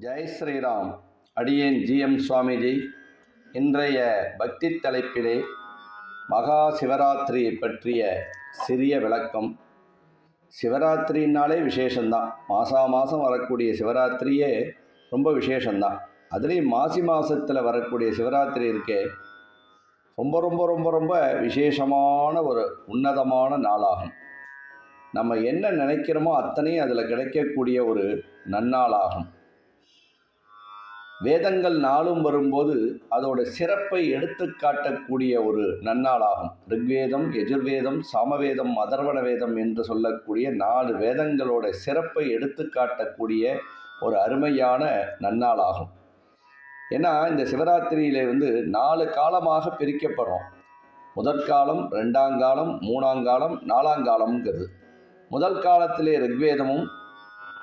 ஜெய் ஸ்ரீராம். அடியேன் ஜிஎம் சுவாமிஜி. இன்றைய பக்தி தலைப்பிலே மகா சிவராத்திரியை பற்றிய சிறிய விளக்கம். சிவராத்திரினாலே விசேஷந்தான் மாதா மாதம் வரக்கூடிய சிவராத்திரியே ரொம்ப விசேஷந்தான் அதுலேயும் மாசி மாதத்தில் வரக்கூடிய சிவராத்திரி இருக்கே. ரொம்ப ரொம்ப ரொம்ப ரொம்ப விசேஷமான ஒரு உன்னதமான நாளாகும். நம்ம என்ன நினைக்கிறோமோ அத்தனையும் அதில் கிடைக்கக்கூடிய ஒரு நன்னாளாகும். வேதங்கள் நாளும் வரும்போது அதோட சிறப்பை எடுத்து காட்டக்கூடிய ஒரு நன்னாளாகும். ரிக்வேதம் எஜுர்வேதம் சாமவேதம் அதர்வண வேதம் என்று சொல்லக்கூடிய நாலு வேதங்களோட சிறப்பை எடுத்து காட்டக்கூடிய ஒரு அருமையான நன்னாளாகும். ஏன்னா இந்த சிவராத்திரியில வந்து நாலு காலமாக பிரிக்கப்படுறோம். முதற்காலம் ரெண்டாங்காலம் மூணாங்காலம் நாலாங்காலம்ங்கிறது. முதல் காலத்திலே ரிக்வேதமும்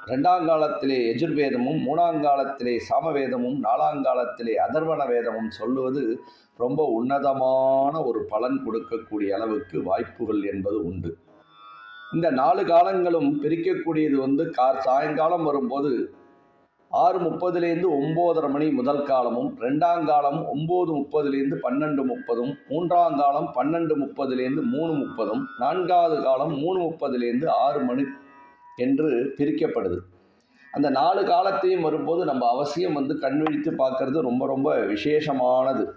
ரெண்டாங்காலத்திலே எஜுர்வேதமும் மூணாங்காலத்திலே சாமவேதமும் நாலாங்காலத்திலே அதர்வண வேதமும் சொல்லுவது ரொம்ப உன்னதமான ஒரு பலன் கொடுக்கக்கூடிய அளவுக்கு வாய்ப்புகள் என்பது உண்டு. இந்த நாலு காலங்களும் பிரிக்கக்கூடியது வந்து கார் சாயங்காலம் வரும்போது ஆறு முப்பதுலேருந்து ஒம்போதரை மணி முதல் காலமும் ரெண்டாம் காலம் ஒம்பது முப்பதுலேருந்து பன்னெண்டு முப்பதும் மூன்றாம் காலம் பன்னெண்டு முப்பதுலேருந்து மூணு முப்பதும் நான்காவது காலம் மூணு முப்பதுலேருந்து ஆறு மணி என்று பிரிக்கப்படுது. அந்த நாலு காலத்தையும் வரும்போது நம்ம அவசியம் வந்து கண் விழித்து பார்க்கறது ரொம்ப ரொம்ப விசேஷமானது.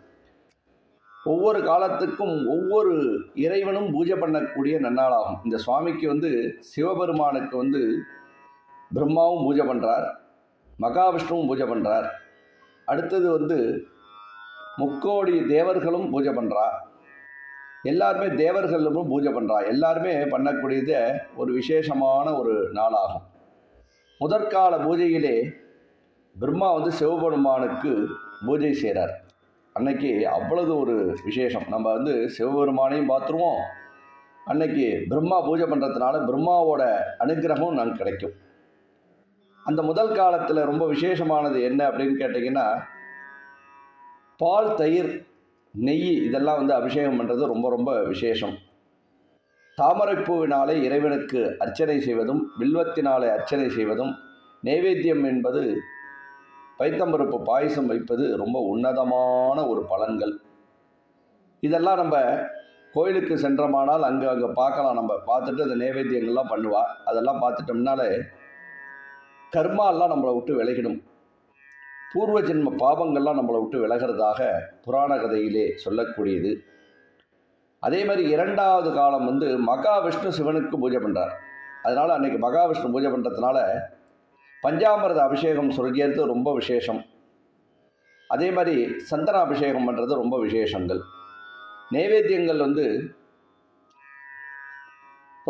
ஒவ்வொரு காலத்துக்கும் ஒவ்வொரு இறைவனும் பூஜை பண்ணக்கூடிய நன்னாளாகும். இந்த சுவாமிக்கு வந்து சிவபெருமானுக்கு வந்து பிரம்மாவும் பூஜை பண்ணுறார் மகாவிஷ்ணுவும் பூஜை பண்ணுறார் அடுத்தது வந்து முக்கோடி தேவர்களும் பூஜை பண்ணுறா எல்லாருமே தேவர்களும் பூஜை பண்ணுறா எல்லாருமே பண்ணக்கூடியது ஒரு விசேஷமான ஒரு நாளாகும். முதற்கால பூஜையிலே பிரம்மா வந்து சிவபெருமானுக்கு பூஜை செய்கிறார் அன்னைக்கு அவ்வளவு ஒரு விசேஷம். நம்ம வந்து சிவபெருமானையும் பார்த்துருவோம். அன்னைக்கு பிரம்மா பூஜை பண்ணுறதுனால பிரம்மாவோட அனுகிரகம் நமக்கு கிடைக்கும். அந்த முதல் காலத்தில் ரொம்ப விசேஷமானது என்ன அப்படின்னு கேட்டிங்கன்னா பால் தயிர் நெய் இதெல்லாம் வந்து அபிஷேகம் பண்ணுறது ரொம்ப ரொம்ப விசேஷம். தாமரைப்பூவினாலே இறைவனுக்கு அர்ச்சனை செய்வதும் வில்வத்தினாலே அர்ச்சனை செய்வதும் நைவேத்தியம் என்பது பைத்தம்பருப்பு பாயசம் வைப்பது ரொம்ப உன்னதமான ஒரு பலன்கள். இதெல்லாம் நம்ம கோயிலுக்கு சென்றமானால் அங்கே அங்கே பார்க்கலாம். நம்ம பார்த்துட்டு அந்த நைவேத்தியங்கள்லாம் பண்ணுவா. அதெல்லாம் பார்த்துட்டோம்னாலே கர்மாலாம் நம்மளை விட்டு விலகிடும். பூர்வ ஜென்ம பாவங்கள்லாம் நம்மளை விட்டு விலகிறதாக புராண கதையிலே சொல்லக்கூடியது. அதே மாதிரி இரண்டாவது காலம் வந்து மகாவிஷ்ணு சிவனுக்கு பூஜை பண்ணுறார் அதனால் அன்றைக்கி மகாவிஷ்ணு பூஜை பண்ணுறதுனால பஞ்சாமிரத அபிஷேகம் சொல்கிறது ரொம்ப விசேஷம். அதே மாதிரி சந்தன அபிஷேகம் பண்ணுறது ரொம்ப விசேஷங்கள். நைவேத்தியங்கள் வந்து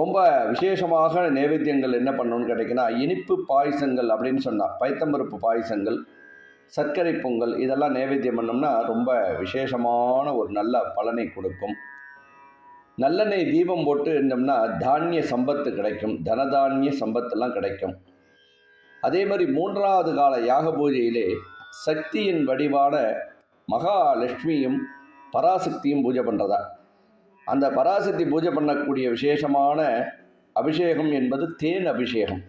ரொம்ப விசேஷமாக நைவேத்தியங்கள் என்ன பண்ணணும்னு கேட்டிங்கன்னா இனிப்பு பாயசங்கள் அப்படின்னு சொன்னால் பைத்தம்பருப்பு பாயசங்கள் சர்க்கரை பொங்கல் இதெல்லாம் நைவேத்தியம் பண்ணோம்னா ரொம்ப விசேஷமான ஒரு நல்ல பலனை கொடுக்கும். நல்லெண்ணெய் தீபம் போட்டு இருந்தோம்னா தானிய சம்பத்து கிடைக்கும். தனதானிய சம்பத்தெல்லாம் கிடைக்கும். அதே மாதிரி மூன்றாவது கால யாக பூஜையிலே சக்தியின் வடிவான மகாலட்சுமியும் பராசக்தியும் பூஜை பண்ணுறதா அந்த பராசக்தி பூஜை பண்ணக்கூடிய விசேஷமான அபிஷேகம் என்பது தேன் அபிஷேகம்.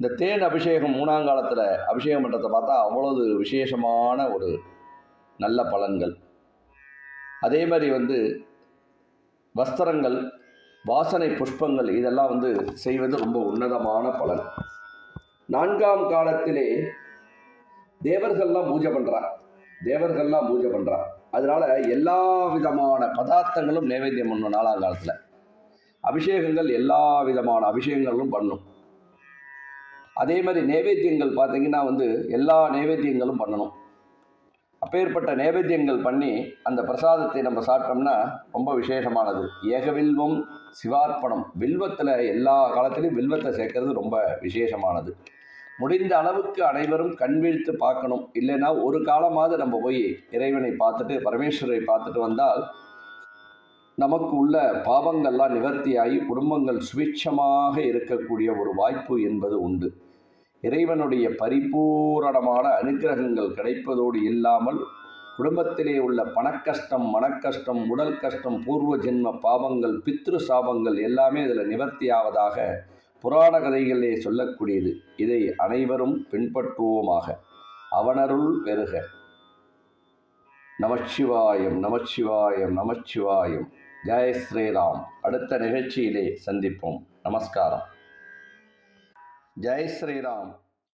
இந்த தேன் அபிஷேகம் மூணாங்காலத்தில் அபிஷேகம் பண்ணுறதை பார்த்தா அவ்வளவு விசேஷமான ஒரு நல்ல பலன்கள். அதே மாதிரி வந்து வஸ்திரங்கள் வாசனை புஷ்பங்கள் இதெல்லாம் வந்து செய்வது ரொம்ப உன்னதமான பலன். நான்காம் காலத்திலே தேவர்கள்லாம் பூஜை பண்ணுறா தேவர்கள்லாம் பூஜை பண்ணுறா அதனால் எல்லா விதமான பதார்த்தங்களும் நைவேத்தியம் பண்ணணும் நாலாம் காலத்தில். அபிஷேகங்கள் எல்லா விதமான அபிஷேகங்களும் பண்ணும். அதே மாதிரி நைவேத்தியங்கள் பார்த்தீங்கன்னா வந்து எல்லா நைவேத்தியங்களும் பண்ணணும். அப்பேற்பட்ட நைவேத்தியங்கள் பண்ணி அந்த பிரசாதத்தை நம்ம சாப்பிட்டோம்னா ரொம்ப விசேஷமானது. ஏகவில்வம் சிவார்ப்பணம் வில்வத்தில் எல்லா காலத்துலேயும் வில்வத்தை சேர்க்கறது ரொம்ப விசேஷமானது. முடிந்த அளவுக்கு அனைவரும் கண் வீழ்த்து பார்க்கணும். இல்லைன்னா ஒரு காலமாவது நம்ம போய் இறைவனை பார்த்துட்டு பரமேஸ்வரை பார்த்துட்டு வந்தால் நமக்கு உள்ள பாவங்கள்லாம் நிவர்த்தியாகி குடும்பங்கள் சுபிட்சமாக இருக்கக்கூடிய ஒரு வாய்ப்பு என்பது உண்டு. இறைவனுடைய பரிபூரணமான அனுக்கிரகங்கள் கிடைப்பதோடு இல்லாமல் குடும்பத்திலே உள்ள பணக்கஷ்டம் மனக்கஷ்டம் உடல் கஷ்டம் பூர்வ ஜென்ம பாவங்கள் பித்ரு சாபங்கள் எல்லாமே இதில் நிவர்த்தியாவதாக புராண கதைகளிலே சொல்லக்கூடியது. இதை அனைவரும் பின்பற்றுவோமாக. அவனருள் பெறுக நமச்சிவாயம் நமச்சிவாயம் நமச்சிவாயம். ஜெய ஸ்ரீராம். அடுத்த நிகழ்ச்சியிலே சந்திப்போம். நமஸ்காரம். ஜெய் ஸ்ரீராம்